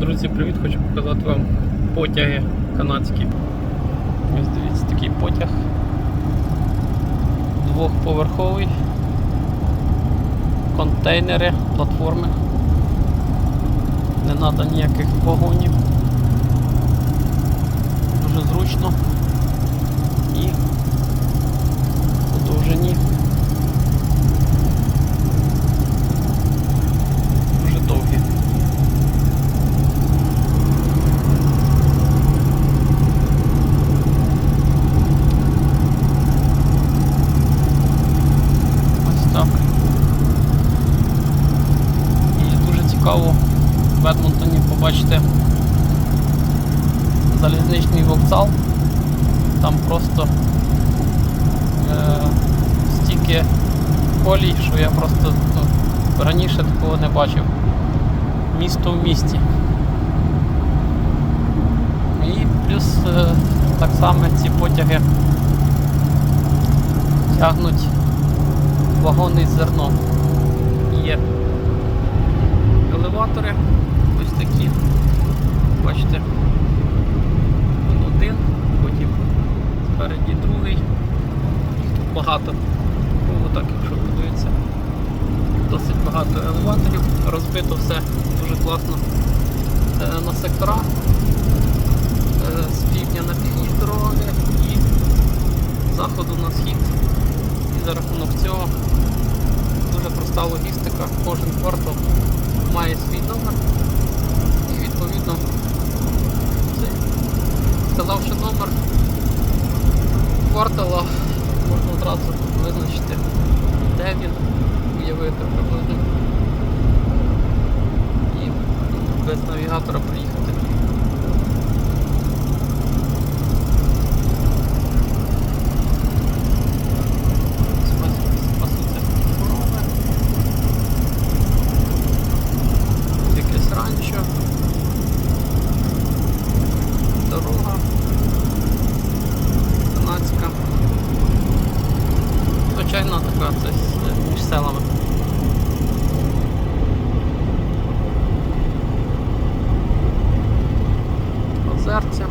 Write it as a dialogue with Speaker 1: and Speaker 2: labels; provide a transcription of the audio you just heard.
Speaker 1: Друзі, привіт! Хочу показати вам потяги канадські. Ось дивіться, такий потяг. Двохповерховий. Контейнери, платформи. Не треба ніяких вагонів. Дуже зручно. І по довжині. Дуже довгі. Ось так. І дуже цікаво в Едмонтоні побачити залізничний вокзал. Там просто е, стільки колій, що я просто ну, раніше такого не бачив. Місто в місті. І плюс е, так само ці потяги тягнуть вагони з зерном. Є елеватори ось такі. Бачите, він один, потім спереді другий. Тут багато. Отак, якщо подивитися. Досить багато елеваторів, розбито все дуже класно е, на сектора. Е, З півдня на північ дороги і з заходу на схід. І за рахунок цього дуже проста логістика. Кожен квартал має свій номер. І відповідно, цей, сказавши номер квартала, можна одразу визначити, де він, уявити приблизно. І без навігатора приїхати. Звичайно така щось між селами. Озерця.